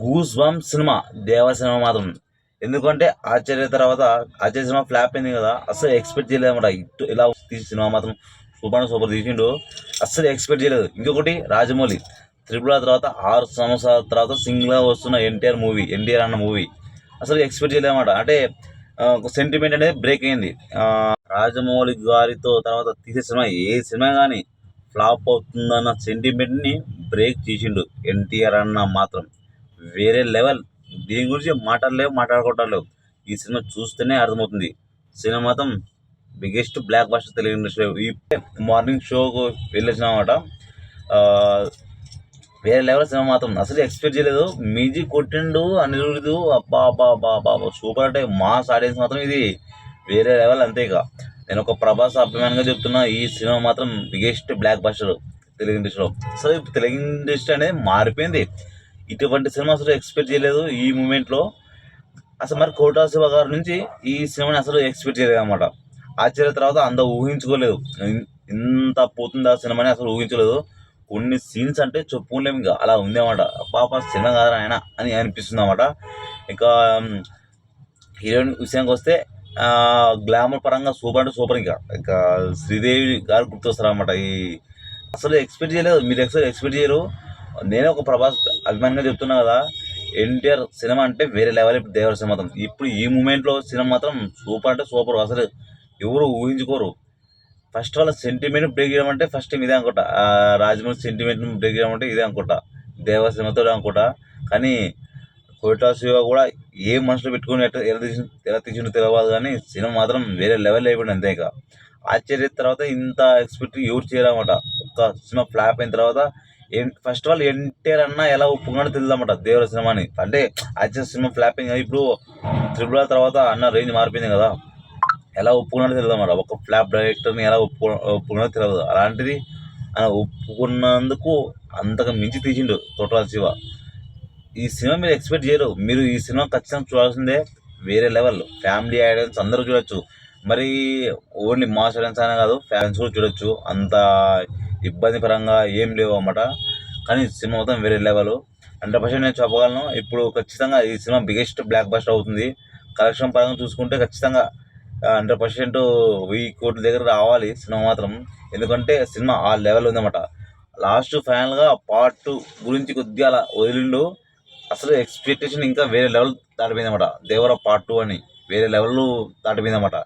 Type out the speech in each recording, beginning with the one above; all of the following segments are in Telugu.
గూస్ సినిమా దేవ సినిమా మాత్రం. ఎందుకంటే ఆశ్చర్య తర్వాత ఆశ్చర్య సినిమా ఫ్లాప్ అయింది కదా అసలు ఎక్స్పెక్ట్ చేయలేదు ఇటు ఇలా తీసి సినిమా మాత్రం సూపర్ సూపర్ తీసిండు. అస్సలు ఎక్స్పెక్ట్ చేయలేదు. ఇంకొకటి రాజమౌళి. త్రిపుల తర్వాత ఆరు సంవత్సరాల తర్వాత సింగిల్గా వస్తున్న ఎన్టీఆర్ మూవీ ఎన్టీఆర్ అన్న మూవీ అసలు ఎక్స్పెక్ట్ చేయలేదు అంటే ఒక సెంటిమెంట్ అనేది బ్రేక్ అయింది. రాజమౌళి గారితో తర్వాత తీసే సినిమా ఏ సినిమా కానీ ఫ్లాప్ అవుతుందన్న సెంటిమెంట్ని బ్రేక్ చేసిండు. ఎన్టీఆర్ అన్న మాత్రం. వేరే లెవెల్. దీని గురించి మాట్లాడలేవు మాట్లాడుకోవట్లేవు ఈ సినిమా చూస్తేనే అర్థమవుతుంది. సినిమా మాత్రం biggest blockbuster Telugu industry ఈ మార్నింగ్ షోకు వెళ్ళొచ్చినమాట. వేరే లెవెల్ సినిమా మాత్రం అసలు ఎక్స్పెక్ట్ చేయలేదు. మ్యూజిక్ కొట్టిండు అనిరుడు అబ్బా అబ్బా అబ్బా అబ్బా సూపర్ అంటే మాస్ ఆడియన్స్ మాత్రం ఇది వేరే లెవెల్ అంతే ఇక. నేను ఒక ప్రభాస్ అభిమానిగా చెప్తున్నా ఈ సినిమా మాత్రం బిగ్గెస్ట్ బ్లాక్ బాస్టర్ తెలుగు ఇండస్ట్రీలో అసలు తెలుగు ఇండస్ట్రీ అనేది మారిపోయింది. ఇటువంటి సినిమా అసలు ఎక్స్పెక్ట్ చేయలేదు ఈ మూమెంట్లో అసలు మరి కోటా శివ గారి నుంచి ఈ సినిమాని అసలు ఎక్స్పెక్ట్ చేయలేదు అనమాట. ఆశ్చర్య తర్వాత అంత ఊహించుకోలేదు. ఇంత పోతుంది ఆ సినిమాని అసలు ఊహించలేదు. కొన్ని సీన్స్ అంటే చెప్పుకోలేము ఇంకా. అలా ఉంది అనమాట. పాప సినిమా కాదు ఆయన అని అనిపిస్తుంది అనమాట. ఇంకా హీరోయిన్ విషయానికి వస్తే గ్లామర్ పరంగా సూపర్ అంటే సూపర్ ఇంకా. ఇంకా శ్రీదేవి గారు గుర్తొస్తారు అనమాట. ఈ అసలు ఎక్స్పెక్ట్ చేయలేదు. మీరు అసలు ఎక్స్పెక్ట్ చేయరు. నేనే ఒక ప్రభాస్ అభిమానిగా చెప్తున్నా కదా ఎన్టీఆర్ సినిమా అంటే వేరే లెవెల్ ఇప్పుడు దేవర సినిమా మాత్రం. ఇప్పుడు ఈ మూమెంట్లో సినిమా మాత్రం సూపర్ అంటే సూపర్ అసలు. ఎవరు ఊహించుకోరు. ఫస్ట్ వాళ్ళ సెంటిమెంట్ బ్రేక్ చేయడం అంటే ఫస్ట్ ఇదే అనుకుంటా. ఆ రాజమౌళి సెంటిమెంట్ బ్రేక్ చేయడం అంటే ఇదే అనుకుంటా. దేవర సినిమాతో అనుకుంటా. కానీ కోటా శివ కూడా ఏ మనసులో పెట్టుకుని ఎట్లా ఎలా తీసి ఎలా తీసిండో తెలియదు కానీ సినిమా మాత్రం వేరే లెవెల్ అయిపోయింది అంతే ఇక. ఆశ్చర్య తర్వాత ఇంత ఎక్స్పెక్ట్ ఎవరు చేయరన్నమాట ఒక్క సినిమా ఫ్లాప్ అయిన తర్వాత ఫస్ట్ ఆల్ ఎన్టీఆర్ అన్న ఎలా ఒప్పుకున్నాడో తెలియదన్నమాట దేవర సినిమాని. అంటే ఆశ్చర్య సినిమా ఫ్లాపింగ్ ఇప్పుడు త్రిపుల తర్వాత అన్న రేంజ్ మారిపోయింది కదా. ఎలా ఒప్పుకున్నాడో తెలియదు అన్నమాట ఒక ఫ్లాప్ డైరెక్టర్ని ఎలా ఒప్పు ఒప్పుకున్నాడో తెలియదు అలాంటిది ఆయన ఒప్పుకున్నందుకు అంతగా మించి తీసిండు తోటరాజు శివ. ఈ సినిమా మీరు ఎక్స్పెక్ట్ చేయరు. మీరు ఈ సినిమా ఖచ్చితంగా చూడాల్సిందే వేరే లెవెల్ ఫ్యామిలీ ఆడియన్స్ అందరూ చూడొచ్చు. మరి ఓన్లీ మాస్ ఆడియన్స్ అనే కాదు ఫ్యాన్స్ కూడా చూడొచ్చు. అంత ఇబ్బంది పరంగా ఏం లేవు అన్నమాట కానీ సినిమా మొత్తం వేరే లెవెల్. హండ్రెడ్ పర్సెంట్ నేను చెప్పగలను ఇప్పుడు ఖచ్చితంగా ఈ సినిమా బిగ్గెస్ట్ బ్లాక్ బస్టర్ అవుతుంది. కలెక్షన్ పరంగా చూసుకుంటే ఖచ్చితంగా హండ్రెడ్ పర్సెంట్ వెయ్యి కోట్ల దగ్గర రావాలి సినిమా మాత్రం. ఎందుకంటే సినిమా ఆ లెవెల్ ఉందన్నమాట. లాస్ట్ ఫైనల్గా పార్ట్ టూ గురించి కొద్దిగా అలా వదిలిండు. అసలు ఎక్స్పెక్టేషన్ ఇంకా వేరే లెవెల్ దాటిపోయిందన్నమాట. దేవర పార్ట్ టూ అని వేరే లెవెల్ దాటిపోయిందన్నమాట.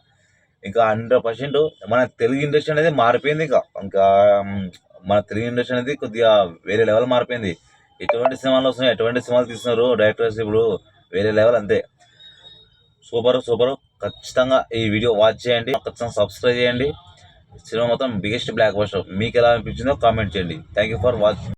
ఇంకా హండ్రెడ్ పర్సెంట్ మన తెలుగు ఇండస్ట్రీ అనేది మారిపోయింది ఇంకా. ఇంకా మన తెలుగు ఇండస్ట్రీ అనేది కొద్దిగా వేరే లెవెల్ మారిపోయింది. ఎటువంటి సినిమాలు వస్తున్నాయి ఎటువంటి సినిమాలు తీస్తున్నారు డైరెక్టర్స్ ఇప్పుడు వేరే లెవెల్ అంతే. Super super. ఖచ్చితంగా ఈ వీడియో వాచ్ చేయండి. ఖచ్చితంగా సబ్స్క్రైబ్ చేయండి. సినిమా మొత్తం బిగ్గెస్ట్ బ్లాక్ బస్టర్ మీకు ఎలా అనిపించిందో కామెంట్ చేయండి. Thank you for watching